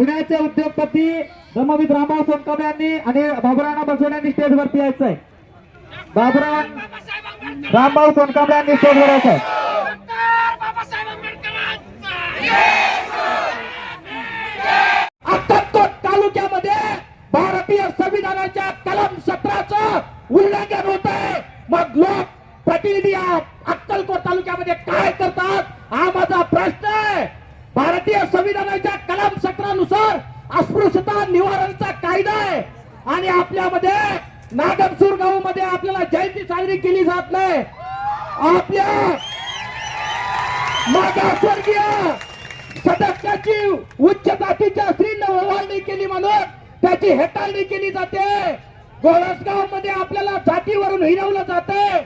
पुण्याचे उद्योगपती धर्मवीर रामभाऊ सोनकांबळे यांनी आणि बाबुराव बसवणे यांनी स्टेजवरती यायचं आहे. बाबुराव रामभाऊ सोनकांबळे यांनी स्टेजवर यायचं आहे. अक्कलकोट तालुक्यामध्ये भारतीय संविधानाच्या कलम सतराचं उल्लंघन होत आहे मग लोक प्रतिनिधी अक्कलकोट तालुक्यामध्ये काय करतात हा माझा प्रश्न आहे भारतीय संविधानाच्या कलम सतरानुसार अस्पृश्यता निवारणचा कायदा आहे आणि आपल्यामध्ये नागमसूर गावामध्ये आपल्याला जयंती साजरी केली जात नाही. आपल्या मागासवर्गीय सदस्याची उच्च जातीच्या स्त्रीनं ओवाळणी केली म्हणून त्याची हेटाळणी केली जाते. गोरसगावमध्ये आपल्याला जातीवरून हिरवलं जाते.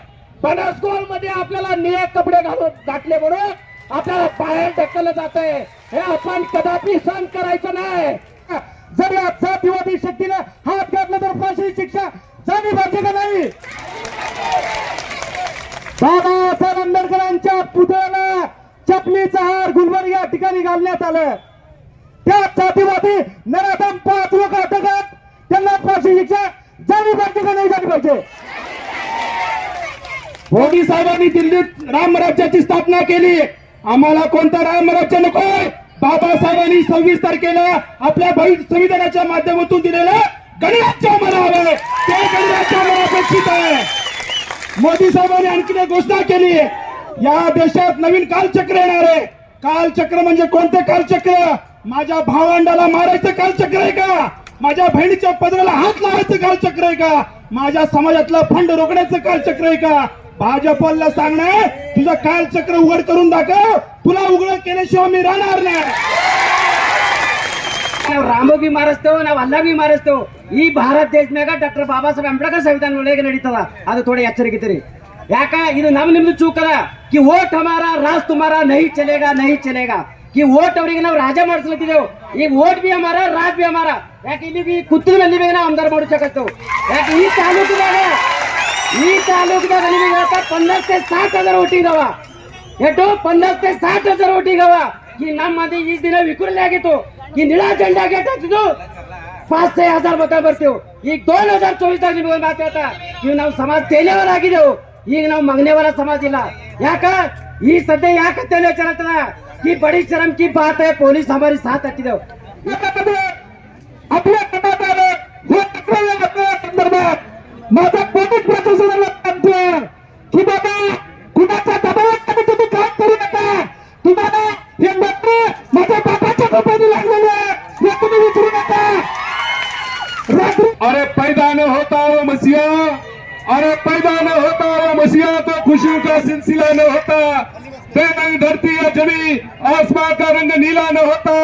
बनसगोलमध्ये आपल्याला निळे कपडे घालून घातले म्हणून आपल्याला बाहेर ढकललं जाते. हे आपण कदापि सहन करायचं नाही. जर या जातीवादी शक्तीला हात घातला तर फाशी शिक्षा झाली पाहिजे का नाही? बाबासाहेब आंबेडकरांच्या पुतळ्याला चपलीचा हार गुलबर्ग या ठिकाणी घालण्यात आलं. त्या जातीवादी नराधम पाच लोक अटकात त्यांना फाशी शिक्षा झाली पाहिजे का नाही झाली पाहिजे. मोदी साहेबांनी दिल्लीत रामराज्याची स्थापना केली. आम्हाला कोणता रामराज्य नकोय? बाबासाहेबांनी सव्वीस तारखेला आपल्या भाई संविधानाच्या माध्यमातून दिलेलं गणराज्य आम्हाला हवं ते गणराज्य आम्हाला अपेक्षित आहे. मोदी साहेबांनी आणखी एक घोषणा केली. या देशात नवीन कालचक्र येणार आहे. कालचक्र म्हणजे कोणते कालचक्र? माझ्या भावंडाला मारायचं कालचक्र आहे का? माझ्या बहिणीच्या पदराला हात लावायचं कालचक्र आहे का? माझ्या समाजातला फंड रोखण्याचं कालचक्र आहे का? भाजपला सांगणार तुझं कालचक्र उघड करून दाखव. तुला उघड केल्याशिवाय मी राहणार नाही. ನಾವು ರಾಮೋ ಬಿ ಮಾರಿಸ್ತೇವೆ, ನಾವು ಅಲ್ಲ ಬಿ ಮಾರಿಸ್ತೇವೆ. ಈ ಭಾರತ ದೇಶದಾಗ ಡಾಕ್ಟರ್ ಬಾಬಾ ಸಾಹೇಬ್ ಅಂಬೇಡ್ಕರ್ ಸಂವಿಧಾನ ಒಳಗೆ ನಡೀತದ. ಅದು ಥೋಡೆ ಎಚ್ಚರಿಕೆತಿರಿ. ಯಾಕ? ಇದು ನಮ್ ನಿಮ್ದು ಚೂಕದ. ಕಿ ಓಟ್ ಹಮಾರ ರಾಜ್ ತುಮಾರ ನಹಿ ಚಲೇಗ ನಹಿ ಚಲೇಗ. ಕಿ ಓಟ್ ಅವರಿಗೆ ನಾವು ರಾಜ ಮಾಡಿಸ್ಲತ್ತಿದ್ದೆವು ಈಗ ಓಟ್ ಬಿ ಅಮಾರ ರಾಜ್ ಬಿ ಅಮಾರ ಯಾಕೆ ಇಲ್ಲಿ ಕುತ್ತಿನ ಅಲ್ಲಿ ಬೇಗ ನಾವು ಆಮದಾರ ಮಾಡಿ ಯಾಕೆ ಈ ತಾಲೂಕಿನಾಗ ಈ ತಾಲೂಕಿನಾಗ ನಿಮಗೆ ಪಂದರ್ಸೆ ಸಾತ್ ಹಜಾರ್ ಒಟ್ಟಿಗವ ಎಷ್ಟು ಪಂದರ್ಸೆ ಸಾತ್ ಹಜಾರ್ ಒಟ್ಟಿಗವ ಈ ನಮ್ಮ ಮಂದಿ ಈ ದಿನ ವಿಕುರಲೆ ಆಗಿತ್ತು. ಈ ನೀಳ ಆಗೇತಿದು ಪಾಚ್ ಸೈ ಹಜಾರ್ ಮಕ್ಕಳು ಬರ್ತೇವೆ. ಈಗ ದೋನ್ ಹಜಾರ್ ಚೋವಿಸ್ದಾಗ ನಿಮ್ಗೆ ಒಂದು ಮಾತು ಹೇಳ್ತಾ ನಾವು ಸಮಾಜ ತೇಲೆವರ ಆಗಿದೆವು ಈಗ ನಾವು ಮಗನೇವರ ಸಮಾಜ ಇಲ್ಲ. ಯಾಕ? ಈ ಸದ್ಯ ಯಾಕೆ ತೇಲೆ ಚೆನ್ನ ಈ ಬಡಿ ಶರಮ್ ಕಿ ಬಾತ ಪೊಲೀಸ್ ಹಮಾರಿ ಸಾಥ್ ಹಾಕಿದೆವು ಅಪ್ಲೇ ಮಾತಾ होता तो खुशियों का सिलसिला न होता। बेनंग धरती या जमी आसमान का रंग नीला न होता।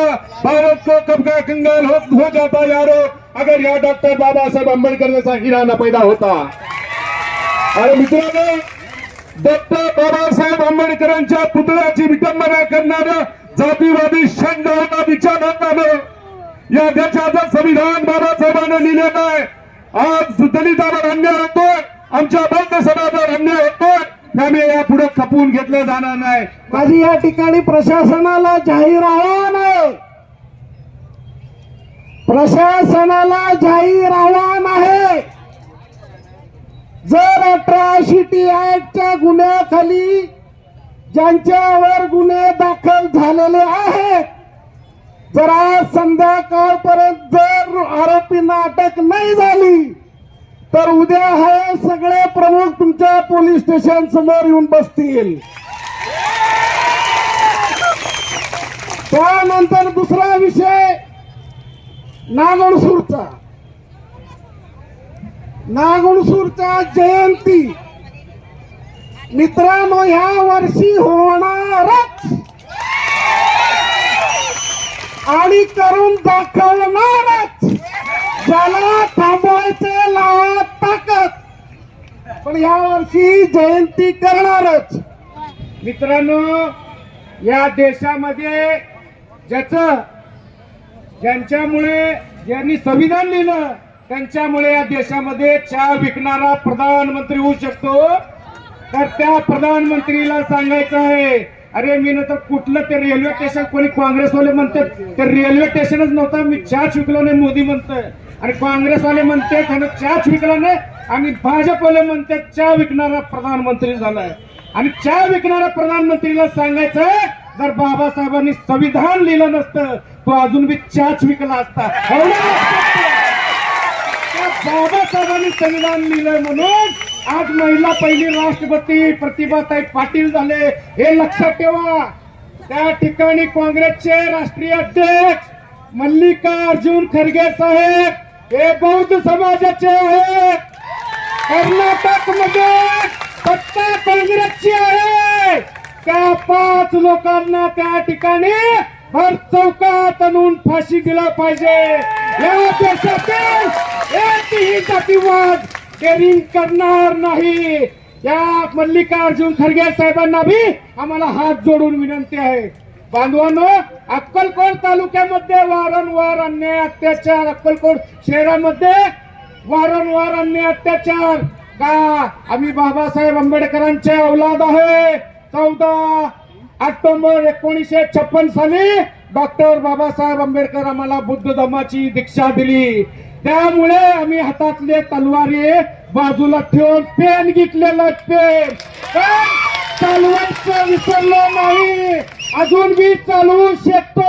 भारत को कब का कंगाल हो, हो जाता यारो अगर या डॉक्टर बाबा साहेब आंबेडकर जैसा हीरा न पैदा होता। अरे मित्रांनो डॉक्टर बाबासाहेब आंबेडकरांच्या पुतळ्याची विटंबना करणारं जातीवादी शंड होता विचार होता. या देशाचं संविधान बाबासाहेबांना लिहिलेलं आहे. आज दलितावर अन्याय होतोय. आमच्या बौद्ध समाजावर अन्याय होतोय. त्यामुळे यापुढे खपवून घेतलं जाणार नाही. माझी या ठिकाणी प्रशासनाला जाहीर आव्हान आहे प्रशासनाला जाहीर आव्हान आहे जर अठराशे ऍक्टच्या गुन्ह्याखाली ज्यांच्यावर गुन्हे दाखल झालेले आहेत जर आज संध्याकाळपर्यंत जर आरोपींना अटक नाही झाली तर उद्या हे सगळे प्रमुख तुमच्या पोलीस स्टेशन समोर येऊन बसतील. त्यानंतर दुसरा विषय नागणसूरचा. नागणसूरच्या जयंती मित्रांनो ह्या वर्षी होणारच. आणि करून दाखवणार ज्याला थांबवायचे लावा ताकद पण या जयंती करणारच. मित्रांनो या देशामध्ये ज्याच ज्यांच्यामुळे ज्यांनी संविधान लिहिलं त्यांच्यामुळे या देशामध्ये चहा विकणारा प्रधानमंत्री होऊ शकतो. तर त्या प्रधानमंत्रीला सांगायचं आहे अरे मी नंतर कुठलं ते रेल्वे स्टेशन कोणी काँग्रेसवाले म्हणतात ते रेल्वे स्टेशनच नव्हतं मी चहा विकलो नाही मोदी म्हणतोय. आणि काँग्रेसवाले म्हणते त्यानं चहाच विकला नाही. आणि भाजपवाले म्हणते चहा विकणारा प्रधानमंत्री झालाय. आणि चहा विकणाऱ्या प्रधानमंत्रीला सांगायचं जर बाबासाहेबांनी संविधान लिहिलं नसतं तो अजून बी चहाच विकला असता. बाबासाहेबांनी संविधान लिहिलंय म्हणून आज महिला पहिली राष्ट्रपती प्रतिभाताई पाटील झाले. हे लक्षात ठेवा. त्या ठिकाणी काँग्रेसचे राष्ट्रीय अध्यक्ष मल्लिकार्जुन खरगे साहेब हे बौद्ध समाजाचे आहेत कर्नाटकमध्ये सत्ता काँग्रेसची आहे. त्या पाच लोकांना त्या ठिकाणी भर चौकात आणून फाशी दिला पाहिजे. या देशातील एकही जातीवाद केरिंग करणार नाही. या मल्लिकार्जुन खरगे साहेबांना बी आम्हाला हात जोडून विनंती आहे. बांधवांनो अक्कलकोट तालुक्यामध्ये वारंवार अन्याय अत्याचार. अक्कलकोट शहरामध्ये वारंवार अन्याय अत्याचार. का? आम्ही बाबासाहेब आंबेडकरांचे औलाद आहे. चौदा ऑक्टोबर एकोणीसशे छप्पन साली डॉक्टर बाबासाहेब आंबेडकर आम्हाला बुद्ध धर्माची दीक्षा दिली. त्यामुळे आम्ही हातातले तलवारी बाजूला ठेवून पेन घेतलेलं पेन. पण विसरलो नाही. अजून मी चालवू शकतो.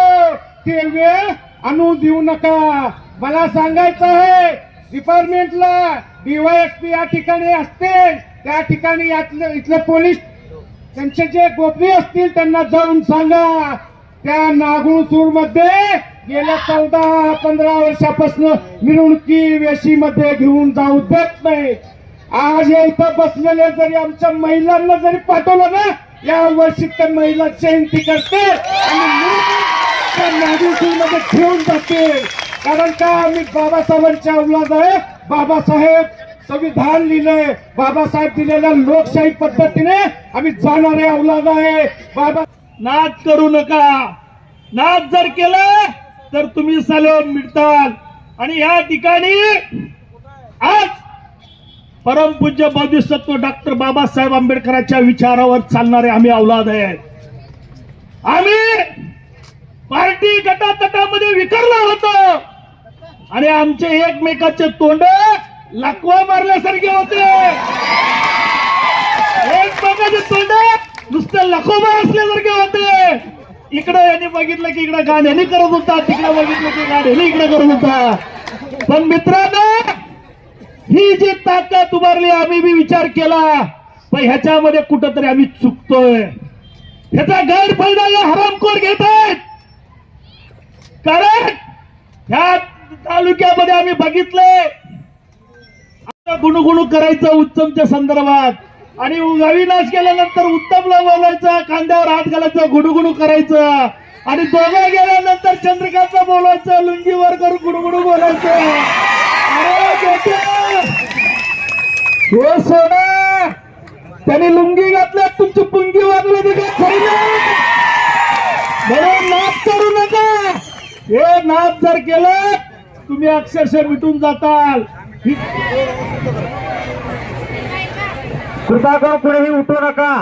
ते वेळ आणू देऊ नका. मला सांगायचं आहे डिपार्टमेंटला डीवायएसपी या ठिकाणी असते त्या ठिकाणी यातलं इथले पोलीस त्यांचे जे गोपनीय असतील त्यांना जाऊन सांगा. त्या नागुळसूरमध्ये गेल्या चौदा पंधरा वर्षापासून मिरवणुकी वेशीमध्ये घेऊन जाऊ देत नाही. आज या इथं बसलेले जरी आमच्या महिलांना जरी पाठवलं ना या वर्षी त्या महिला जयंती करते आणि त्या घेऊन जाते. कारण का? आम्ही बाबासाहेबांच्या औलाद आहे बाबासाहेब संविधान लिहिलंय. बाबासाहेब दिलेल्या लोकशाही पद्धतीने आम्ही जाणारे औलाद आहे. बाबा नाद करू नका. नाद जर केलं तर तुम्ही सलोन मिळताल आणि या ठिकाणी परमपूज्य बौद्धिसत्व डॉक्टर बाबासाहेब आंबेडकरांच्या विचारावर चालणारे आम्ही औलाद आहे आम्ही पार्टी गटातटामध्ये विखरलो होतो. आणि आमचे एकमेकाचे तोंड लाकवा मारल्यासारखे होते. एकमेकाचे तोंड नुसते लखोबा असल्यासारखे होते. इकडे यांनी बघितलं की इकडे गाण्याने करत होता. तिकडे बघितलं की गाण यांनी इकडे करत होता. पण मित्रांनो ही जी ताकद उभारली आम्ही बी विचार केला पण ह्याच्यामध्ये कुठंतरी आम्ही चुकतोय. ह्याचा गैरफायदा या हरामखोर घेत आहेत कारण ह्या तालुक्यामध्ये आम्ही बघितलंय आता गुणुगुणू करायचं उत्तमच्या संदर्भात. आणि अविनाश केल्यानंतर उत्तमला बोलायचं खांद्यावर हात घालायचं गुणुगुणू करायचं. आणि दोघं गेल्यानंतर चंद्रकांतला बोलायचं लुंगीवर करून गुणगुणू बोलायचं. अरे हो सोडा त्यांनी लुंगी घातल्या तुमची पुंगी वाजली तिकडे खरी म्हणून नाच करू नका. हे नाच जर केलं तुम्ही अक्षरशः मिटून जाताल. कृपा करून पुढेही उठू नका.